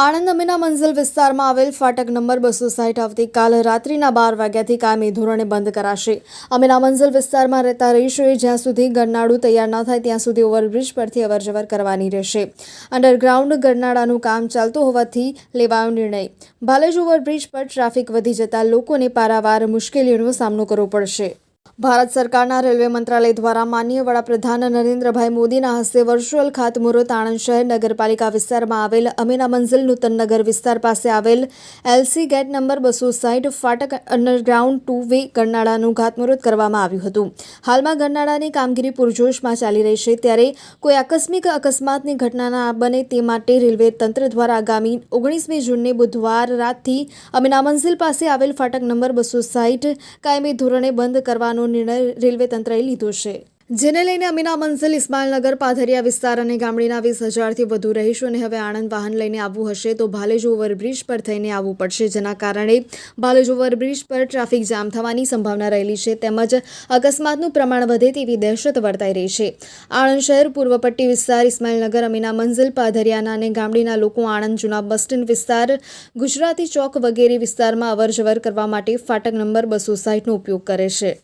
આણંદ અમીના મંઝિલ વિસ્તારમાં આવેલ ફાટક નંબર બસો સાઠ આવતીકાલ રાત્રિના બાર વાગ્યાથી કાયમી ધોરણે બંધ કરાશે. અમીના મંઝિલ વિસ્તારમાં રહેતા રહીશોએ જ્યાં સુધી ગરનાળું તૈયાર ન થાય ત્યાં સુધી ઓવરબ્રિજ પરથી અવરજવર કરવાની રહેશે. અંડરગ્રાઉન્ડ ગરનાળાનું કામ ચાલતું હોવાથી લેવાયો નિર્ણય. ભાલેજ ઓવરબ્રિજ પર ટ્રાફિક વધી જતા લોકોને પારાવાર મુશ્કેલીઓનો સામનો કરવો પડશે. ભારત સરકારના રેલવે મંત્રાલય દ્વારા માનનીય વડાપ્રધાન નરેન્દ્રભાઈ મોદીના હસ્તે વર્ચ્યુઅલ ખાતમુહૂર્ત આણંદ શહેર નગરપાલિકા વિસ્તારમાં આવેલ અમીના મંઝિલ નૂતન નગર વિસ્તાર પાસે આવેલ એલસી ગેટ નંબર બસો સાઠ ફાટક અંડરગ્રાઉન્ડ ટુ વે ગરનાળાનું ખાતમુહૂર્ત કરવામાં આવ્યું હતું. હાલમાં ગરનાળાની કામગીરી પૂરજોશમાં ચાલી રહી છે. ત્યારે કોઈ આકસ્મિક અકસ્માતની ઘટના ના બને તે માટે રેલવે તંત્ર દ્વારા આગામી ઓગણીસમી જૂનને બુધવાર રાતથી અમીના મંઝિલ પાસે આવેલ ફાટક નંબર બસો સાઠ કાયમી ધોરણે બંધ કરવાનો નિર્ણય રેલવે તંત્રએ લીધો છે. જેને લઈને અમીના મંઝિલ, ઇસ્માઇલનગર, પાધરિયા વિસ્તાર અને ગામડીના વીસ હજારથી વધુ રહીશોને હવે આણંદ વાહન લઈને આવવું હશે તો ભાલેજ ઓવરબ્રિજ પર થઈને આવવું પડશે, જેના કારણે ભાલેજ ઓવરબ્રિજ પર ટ્રાફિક જામ થવાની સંભાવના રહેલી છે તેમજ અકસ્માતનું પ્રમાણ વધે તેવી દહેશત વર્તાઈ રહી છે. આણંદ શહેર, પૂર્વપટ્ટી વિસ્તાર, ઇસ્માઇલનગર, અમીના મંઝિલ, પાધરિયાના અને ગામડીના લોકો આણંદ જૂના બસ સ્ટેન્ડ વિસ્તાર, ગુજરાતી ચોક વગેરે વિસ્તારમાં અવરજવર કરવા માટે ફાટક નંબર બસો સાઠનો ઉપયોગ કરે છે.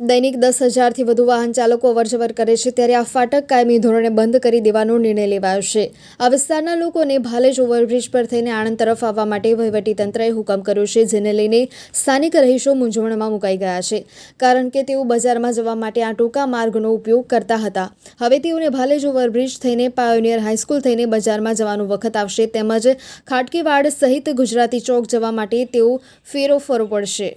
દૈનિક દસ હજારથી વધુ વાહન ચાલકો અવરજવર કરે છે ત્યારે આ ફાટક કાયમી ધોરણે બંધ કરી દેવાનો નિર્ણય લેવાયો છે. આ વિસ્તારના લોકોને ભાલેજ ઓવરબ્રિજ પર થઈને આણંદ તરફ આવવા માટે વહીવટીતંત્રએ હુકમ કર્યો છે, જેને લઈને સ્થાનિક રહીશો મૂંઝવણમાં મુકાઈ ગયા છે. કારણ કે તેઓ બજારમાં જવા માટે આ ટૂંકા માર્ગનો ઉપયોગ કરતા હતા. હવે તેઓને ભાલેજ ઓવરબ્રિજ થઈને પાયોનિયર હાઈસ્કૂલ થઈને બજારમાં જવાનું વખત આવશે, તેમજ ખાટકીવાડ સહિત ગુજરાતી ચોક જવા માટે તેઓ ફેરો ફરવો પડશે.